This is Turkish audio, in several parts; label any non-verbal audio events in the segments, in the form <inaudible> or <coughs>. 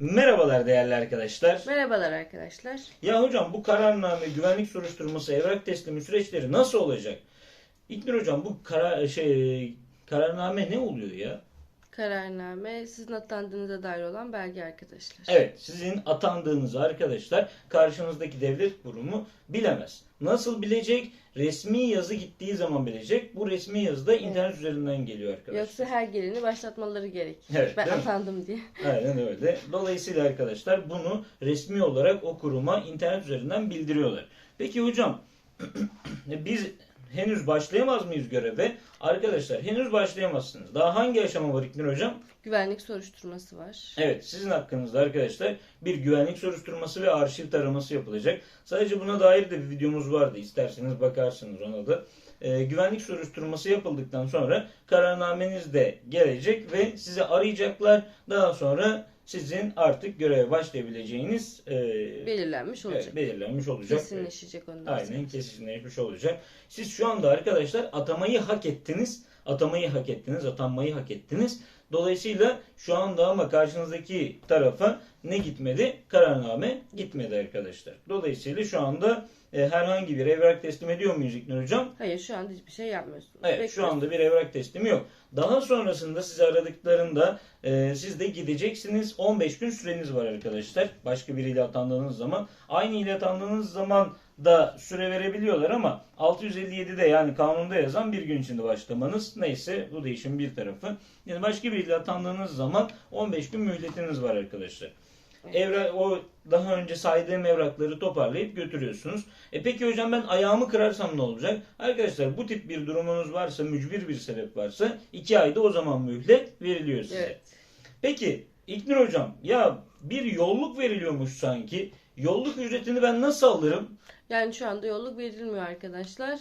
Merhabalar değerli arkadaşlar. Merhabalar arkadaşlar. Ya hocam bu kararname, güvenlik soruşturması, evrak teslimi süreçleri nasıl olacak? İlknur hocam bu karar şey kararname ne oluyor ya? Kararname sizin atandığınıza dair olan belge arkadaşlar. Evet, sizin atandığınız arkadaşlar karşınızdaki devlet kurumu bilemez. Nasıl bilecek? Resmi yazı gittiği zaman bilecek. Bu resmi yazı da internet üzerinden geliyor arkadaşlar. Yoksa her geleni başlatmaları gerek. Evet, ben değil mi? atandım diye. Aynen öyle. Dolayısıyla arkadaşlar bunu resmi olarak o kuruma internet üzerinden bildiriyorlar. Peki hocam <clears throat> biz henüz başlayamaz mıyız göreve? Arkadaşlar henüz başlayamazsınız. Daha hangi aşama var İknur hocam? Güvenlik soruşturması var. Evet sizin hakkınızda arkadaşlar bir güvenlik soruşturması ve arşiv taraması yapılacak. Sadece buna dair de bir videomuz vardı. İsterseniz bakarsınız ona da. Ee, güvenlik soruşturması yapıldıktan sonra kararnameniz de gelecek ve sizi arayacaklar. Daha sonra sizin artık göreve başlayabileceğiniz e, Belirlenmiş olacak. evet, belirlenmiş olacak. Kesinleşecek ondan sonra. Aynen kesinleşmiş olacak. Siz şu anda arkadaşlar atamayı hak ettiniz. Atamayı hak ettiniz, atanmayı hak ettiniz. Dolayısıyla şu anda ama karşınızdaki tarafa ne gitmedi? Kararname gitmedi arkadaşlar. Dolayısıyla şu anda e, herhangi bir evrak teslim ediyor muyuz İknur Hocam? Hayır şu anda hiçbir şey yapmıyorsunuz. Evet şu Bekliyorsunuz. anda bir evrak teslimi yok. Daha sonrasında sizi aradıklarında e, siz de gideceksiniz. 15 gün süreniz var arkadaşlar. Başka biriyle atandığınız zaman. Aynı ile atandığınız zaman da süre verebiliyorlar ama 657'de yani kanunda yazan bir gün içinde başlamanız. Neyse bu değişim bir tarafı. Yani başka biriyle atandığınız zaman 15 gün mühletiniz var arkadaşlar. Evra, o daha önce saydığım evrakları toparlayıp götürüyorsunuz. E peki hocam ben ayağımı kırarsam ne olacak? Arkadaşlar bu tip bir durumunuz varsa, mücbir bir sebep varsa 2 ayda o zaman mühlet veriliyor size. Evet. Peki İknur hocam ya bir yolluk veriliyormuş sanki. Yolluk ücretini ben nasıl alırım? Yani şu anda yolluk verilmiyor arkadaşlar.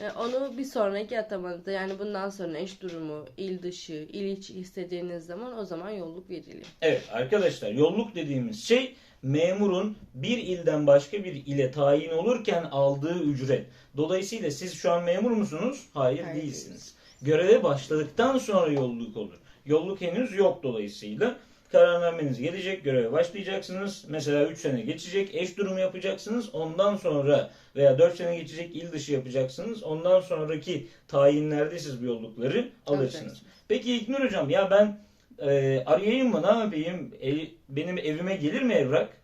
Ee, Onu bir sonraki atamanızda yani bundan sonra eş durumu, il dışı, il içi istediğiniz zaman o zaman yolluk veriliyor. Evet arkadaşlar yolluk dediğimiz şey memurun bir ilden başka bir ile tayin olurken aldığı ücret. Dolayısıyla siz şu an memur musunuz? Hayır, Hayır, değilsiniz. Göreve başladıktan sonra yolluk olur. Yolluk henüz yok dolayısıyla. Kararnameniz gelecek, göreve başlayacaksınız. Mesela 3 sene geçecek, eş durumu yapacaksınız. Ondan sonra veya 4 sene geçecek, il dışı yapacaksınız. Ondan sonraki tayinlerde siz bu yollukları alırsınız. Alacaksınız. Peki İknur Hocam ya ben e, arayayım mı ne yapayım? E, benim evime gelir mi evrak?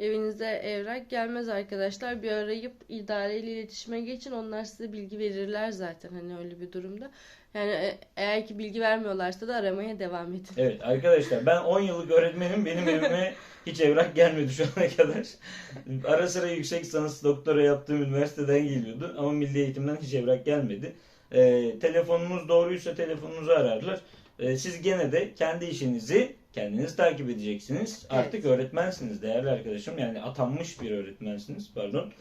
Evinize evrak gelmez arkadaşlar. Bir arayıp idareyle iletişime geçin. Onlar size bilgi verirler zaten hani öyle bir durumda. Yani e- eğer ki bilgi vermiyorlarsa da aramaya devam edin. Evet arkadaşlar ben 10 yıllık öğretmenim benim evime <laughs> hiç evrak gelmedi şu ana kadar. Ara sıra yüksek lisans doktora yaptığım üniversiteden geliyordu ama milli eğitimden hiç evrak gelmedi. E, telefonunuz doğruysa telefonunuzu ararlar. E, siz gene de kendi işinizi kendiniz takip edeceksiniz. Artık öğretmensiniz değerli arkadaşım. Yani atanmış bir öğretmensiniz pardon.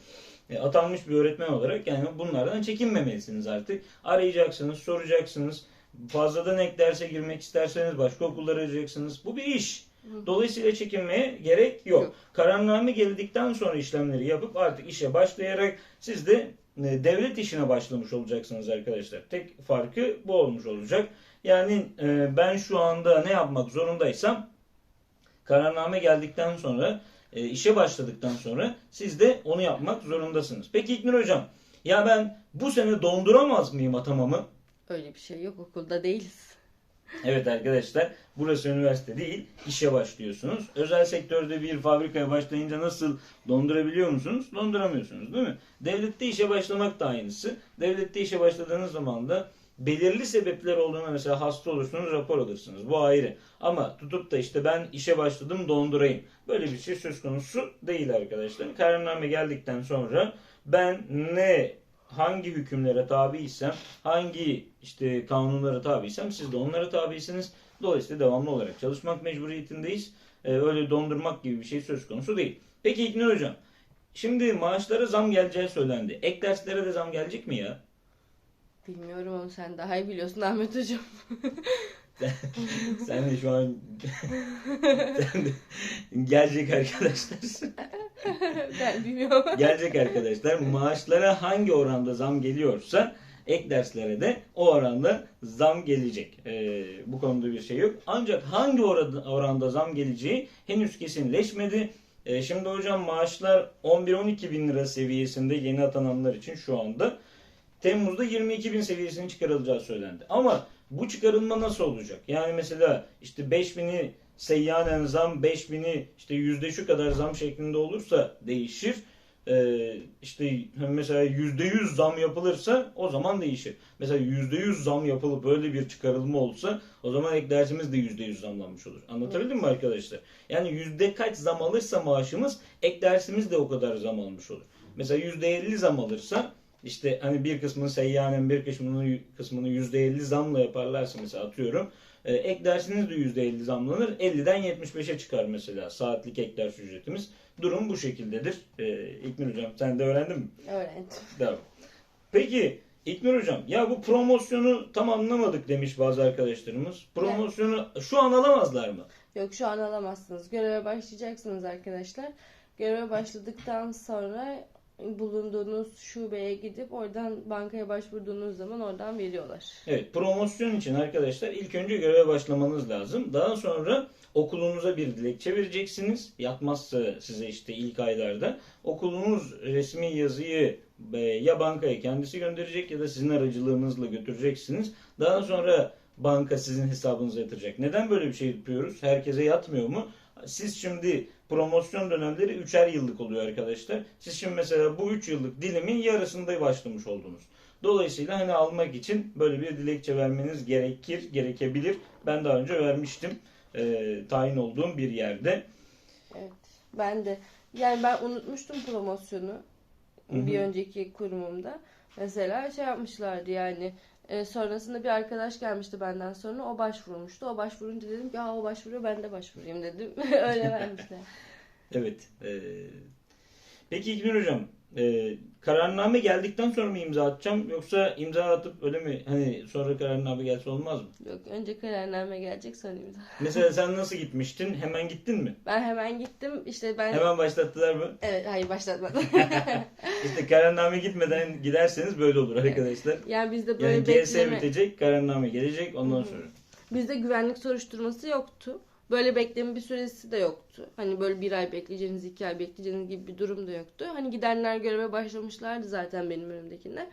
E, atanmış bir öğretmen olarak yani bunlardan çekinmemelisiniz artık. Arayacaksınız, soracaksınız. Fazladan ek derse girmek isterseniz başka okullara arayacaksınız. Bu bir iş. Dolayısıyla çekinmeye gerek yok. Yok. Kararname geldikten sonra işlemleri yapıp artık işe başlayarak siz de devlet işine başlamış olacaksınız arkadaşlar. Tek farkı bu olmuş olacak. Yani e, ben şu anda ne yapmak zorundaysam kararname geldikten sonra e, işe başladıktan sonra siz de onu yapmak zorundasınız. Peki İknur Hocam ya ben bu sene donduramaz mıyım atamamı? Öyle bir şey yok okulda değiliz. Evet arkadaşlar burası üniversite değil işe başlıyorsunuz. Özel sektörde bir fabrikaya başlayınca nasıl dondurabiliyor musunuz? Donduramıyorsunuz değil mi? Devlette işe başlamak da aynısı. Devlette işe başladığınız zaman da belirli sebepler olduğuna mesela hasta olursunuz rapor alırsınız. Bu ayrı. Ama tutup da işte ben işe başladım dondurayım. Böyle bir şey söz konusu değil arkadaşlar. Kararname geldikten sonra ben ne hangi hükümlere tabiysem, hangi işte kanunlara tabiysem siz de onlara tabisiniz. Dolayısıyla devamlı olarak çalışmak mecburiyetindeyiz. Ee, öyle dondurmak gibi bir şey söz konusu değil. Peki İknur Hocam, şimdi maaşlara zam geleceği söylendi. Ek derslere de zam gelecek mi ya? Bilmiyorum onu sen daha iyi biliyorsun Ahmet Hocam. <laughs> Sen de şu an <laughs> Sen de... gelecek arkadaşlar. <laughs> <laughs> ben bilmiyorum. gelecek arkadaşlar. Maaşlara hangi oranda zam geliyorsa ek derslere de o oranda zam gelecek. Ee, bu konuda bir şey yok. Ancak hangi oranda, zam geleceği henüz kesinleşmedi. Ee, şimdi hocam maaşlar 11-12 bin lira seviyesinde yeni atananlar için şu anda. Temmuz'da 22 bin seviyesinin çıkarılacağı söylendi. Ama bu çıkarılma nasıl olacak? Yani mesela işte 5000'i seyyanen zam, 5000'i işte yüzde şu kadar zam şeklinde olursa değişir. Ee, işte mesela yüzde yüz zam yapılırsa o zaman değişir. Mesela yüzde yüz zam yapılıp böyle bir çıkarılma olsa o zaman ek dersimiz de yüzde yüz zamlanmış olur. Anlatabildim mi arkadaşlar? Yani yüzde kaç zam alırsa maaşımız ek dersimiz de o kadar zam almış olur. Mesela yüzde elli zam alırsa işte hani bir kısmını seyyanen bir kısmını kısmını %50 zamla yaparlarsa mesela atıyorum. e, ek dersiniz de %50 zamlanır. 50'den 75'e çıkar mesela saatlik ek ders ücretimiz. Durum bu şekildedir. E, İknur Hocam sen de öğrendin mi? Öğrendim. Devam. Peki İknur Hocam ya bu promosyonu tam anlamadık demiş bazı arkadaşlarımız. Promosyonu şu an alamazlar mı? Yok şu an alamazsınız. Göreve başlayacaksınız arkadaşlar. Göreve başladıktan sonra bulunduğunuz şubeye gidip oradan bankaya başvurduğunuz zaman oradan veriyorlar. Evet, promosyon için arkadaşlar ilk önce göreve başlamanız lazım. Daha sonra okulunuza bir dilekçe vereceksiniz. Yatmazsa size işte ilk aylarda okulunuz resmi yazıyı e, ya bankaya kendisi gönderecek ya da sizin aracılığınızla götüreceksiniz. Daha sonra banka sizin hesabınıza yatıracak. Neden böyle bir şey yapıyoruz? Herkese yatmıyor mu? Siz şimdi promosyon dönemleri 3'er yıllık oluyor arkadaşlar. Siz şimdi mesela bu 3 yıllık dilimin yarısında başlamış oldunuz. Dolayısıyla hani almak için böyle bir dilekçe vermeniz gerekir, gerekebilir. Ben daha önce vermiştim e, tayin olduğum bir yerde. Evet. Ben de yani ben unutmuştum promosyonu Hı hı. bir önceki kurumumda. Mesela şey yapmışlardı yani e, sonrasında bir arkadaş gelmişti benden sonra o başvurmuştu. O başvurunca dedim ki o başvuruyor ben de başvurayım dedim. <laughs> Öyle vermişler. Evet. e, peki İlknur Hocam, e, kararname geldikten sonra mı imza atacağım yoksa imza atıp öyle mi hani sonra kararname gelse olmaz mı? Yok önce kararname gelecek sonra imza. Mesela <laughs> sen nasıl gitmiştin? Hemen gittin mi? Ben hemen gittim işte ben Hemen başlattılar mı? evet hayır başlatmadım. <laughs> İşte kararname gitmeden giderseniz böyle olur arkadaşlar. <laughs> yani bizde böyle Yani GS bekleme bitecek, kararname gelecek ondan Hı hı. sonra. bizde güvenlik soruşturması yoktu. Böyle bekleme bir süresi de yoktu. Hani böyle bir ay bekleyeceğiniz, iki ay bekleyeceğiniz gibi bir durum da yoktu. Hani gidenler göreve başlamışlardı zaten benim önümdekiler.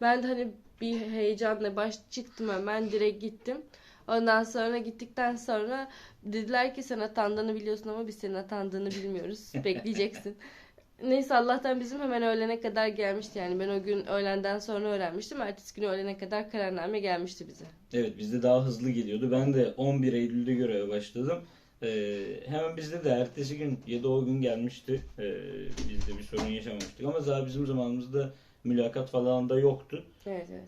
Ben de hani bir heyecanla baş çıktım hemen direkt gittim. Ondan sonra gittikten sonra dediler ki sen atandığını biliyorsun ama biz senin atandığını bilmiyoruz. <laughs> Bekleyeceksin. Neyse Allah'tan bizim hemen öğlene kadar gelmişti yani. Ben o gün öğlenden sonra öğrenmiştim. Ertesi gün öğlene kadar kararname gelmişti bize. Evet bizde daha hızlı geliyordu. Ben de 11 Eylül'de göreve başladım. Ee, hemen bizde de ertesi gün ya da o gün gelmişti. Ee, biz de bir sorun yaşamamıştık. Ama daha bizim zamanımızda mülakat falan da yoktu. Evet evet.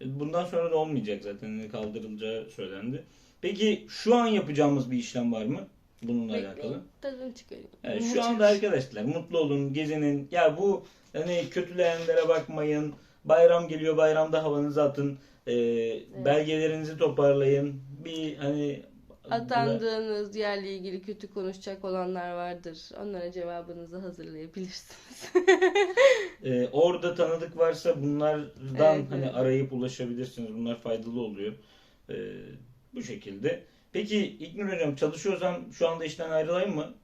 E, Bundan sonra da olmayacak zaten. Kaldırılacağı söylendi. Peki şu an yapacağımız bir işlem var mı? Bununla Bekleyin, alakalı. tadını çıkarayım. Evet, şu anda arkadaşlar mutlu olun, gezinin. Ya bu hani kötüleyenlere bakmayın. Bayram geliyor, bayramda havanızı atın. Ee, Belgelerinizi toparlayın. Bir hani Atandığınız yerle ilgili kötü konuşacak olanlar vardır. Onlara cevabınızı hazırlayabilirsiniz. <laughs> Ee, orada tanıdık varsa bunlardan Evet, hani evet. arayıp ulaşabilirsiniz. Bunlar faydalı oluyor. Ee, bu şekilde. Peki İknur Hocam çalışıyorsam şu anda işten ayrılayım mı?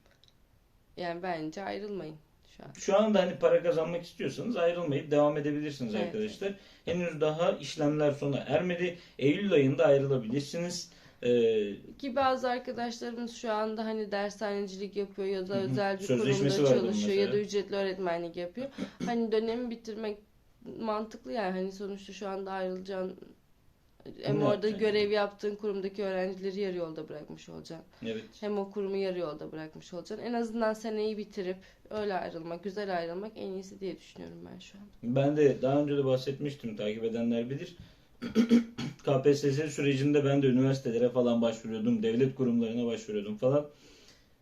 yani bence ayrılmayın şu an. Şu anda hani para kazanmak istiyorsanız ayrılmayıp devam edebilirsiniz Evet. arkadaşlar. Henüz daha işlemler sona ermedi. Eylül ayında ayrılabilirsiniz. Ee, Ki bazı arkadaşlarımız şu anda hani dershanecilik yapıyor ya da özel bir kurumda çalışıyor ya da ücretli öğretmenlik yapıyor. Hani dönemi bitirmek mantıklı yani hani sonuçta şu anda ayrılacağın hem Ne orada yapacaksın? görev yaptığın kurumdaki öğrencileri yarı yolda bırakmış olacaksın. evet. Hem o kurumu yarı yolda bırakmış olacaksın. En azından seneyi bitirip öyle ayrılmak, güzel ayrılmak en iyisi diye düşünüyorum ben şu an. Ben de daha önce de bahsetmiştim. Takip edenler bilir. <clears throat> KPSS sürecinde ben de üniversitelere falan başvuruyordum. Devlet kurumlarına başvuruyordum falan.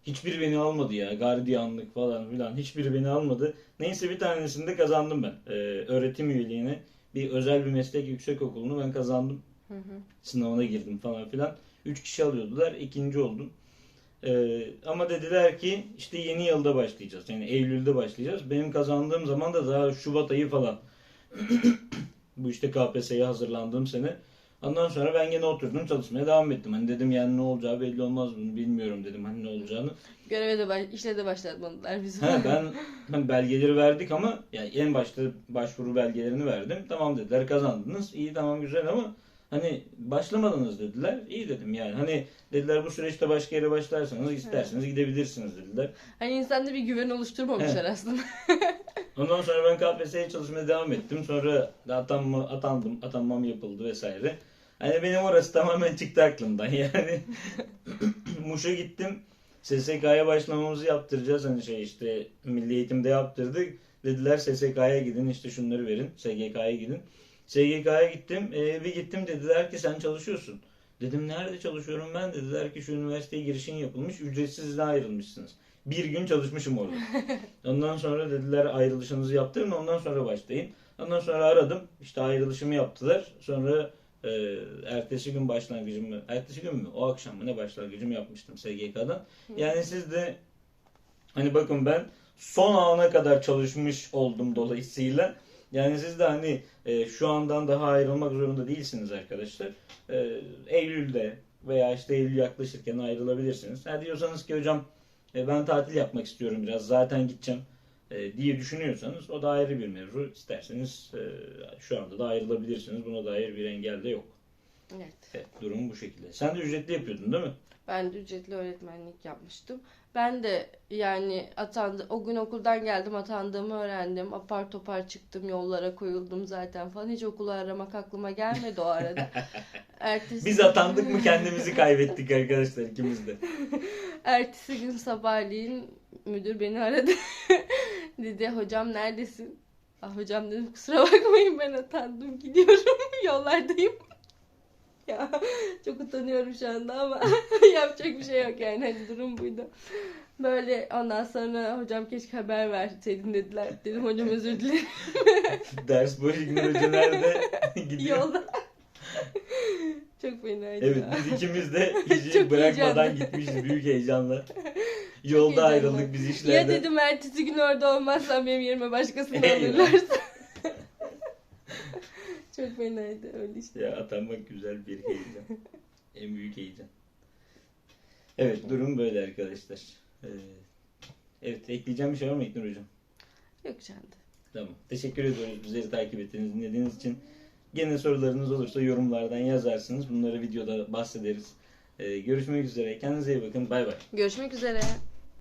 Hiçbiri beni almadı ya. Gardiyanlık falan filan. Hiçbiri beni almadı. Neyse bir tanesinde kazandım ben. Ee, öğretim üyeliğine. Bir özel bir meslek yüksek okulunu ben kazandım. Hı hı. Sınavına girdim falan filan. Üç kişi alıyordular. ikinci oldum. Ee, ama dediler ki işte yeni yılda başlayacağız. Yani Eylül'de başlayacağız. Benim kazandığım zaman da daha Şubat ayı falan. <coughs> Bu işte KPSS'ye hazırlandığım sene. Ondan sonra ben gene oturdum çalışmaya devam ettim. Hani dedim yani ne olacağı belli olmaz bunu bilmiyorum dedim hani ne olacağını. Göreve de baş, işle de başlatmadılar bizi. <laughs> Ben ben belgeleri verdik ama yani en başta başvuru belgelerini verdim. Tamam dediler kazandınız. İyi tamam güzel ama hani başlamadınız dediler. İyi dedim yani. Hani dediler bu süreçte başka yere başlarsanız isterseniz gidebilirsiniz dediler. Hani insanda bir güven oluşturmamışlar aslında. <laughs> Ondan sonra ben KPSS'ye çalışmaya devam ettim. Sonra da atanma, atandım, atanmam yapıldı vesaire. Hani benim orası tamamen çıktı aklımdan. <laughs> Yani <laughs> Muş'a gittim. SSK'ya başlamamızı yaptıracağız. Hani şey işte milli eğitimde yaptırdık. Dediler SSK'ya gidin işte şunları verin. SGK'ya gidin. SGK'ya gittim. Ee, bir gittim dediler ki sen çalışıyorsun. Dedim nerede çalışıyorum ben? Dediler ki şu üniversiteye girişin yapılmış. Ücretsiz izne ayrılmışsınız. Bir gün çalışmışım orada. <laughs> Ondan sonra dediler ayrılışınızı yaptırın ondan sonra başlayın. Ondan sonra aradım. İşte ayrılışımı yaptılar. Sonra e, ertesi gün başlangıcımı, ertesi gün mü? O akşam mı ne başlangıcımı yapmıştım SGK'dan. Yani siz de hani bakın ben son ana kadar çalışmış oldum dolayısıyla. Yani siz de hani e, şu andan daha ayrılmak zorunda değilsiniz arkadaşlar. E, Eylül'de veya işte Eylül yaklaşırken ayrılabilirsiniz. Ha diyorsanız ki hocam e, ben tatil yapmak istiyorum biraz zaten gideceğim e, diye düşünüyorsanız o da ayrı bir mevzu. İsterseniz e, şu anda da ayrılabilirsiniz. Buna dair bir engel de yok. evet. Evet, durum bu şekilde. Sen de ücretli yapıyordun değil mi? Ben de ücretli öğretmenlik yapmıştım. Ben de yani atandı, o gün okuldan geldim atandığımı öğrendim. Apar topar çıktım yollara koyuldum zaten falan. Hiç okulu aramak aklıma gelmedi o arada. <laughs> Ertesi Biz atandık mı kendimizi kaybettik arkadaşlar ikimiz de. <laughs> Ertesi gün sabahleyin müdür beni aradı. <laughs> Dedi hocam neredesin? Ah hocam dedim kusura bakmayın ben atandım gidiyorum yollardayım. Ya <laughs> çok utanıyorum şu anda ama <laughs> yapacak bir şey yok yani hani durum buydu. Böyle ondan sonra hocam keşke haber verseydin dediler. Dedim hocam özür dilerim <laughs> Ders boş İgnur Hoca nerede? Gidiyor. yolda. çok fenaydı Evet ya. biz ikimiz de Çok işi bırakmadan heyecanlı. gitmişiz büyük heyecanla. Yolda heyecanlı. ayrıldık biz Ya işlerden. dedim ertesi gün orada olmazsam benim yerime başkasını alırlarsa. Çok fenaydı öyle işte. Ya atanmak güzel bir heyecan. <laughs> en büyük heyecan. Evet durum böyle arkadaşlar. Ee, evet ekleyeceğim bir şey var mı İknur Hocam? Yok canım. Tamam. Teşekkür ediyoruz bizleri takip ettiğiniz, dinlediğiniz için. Gene sorularınız olursa yorumlardan yazarsınız. Bunları videoda bahsederiz. Ee, görüşmek üzere. Kendinize iyi bakın. Bay bay. Görüşmek üzere.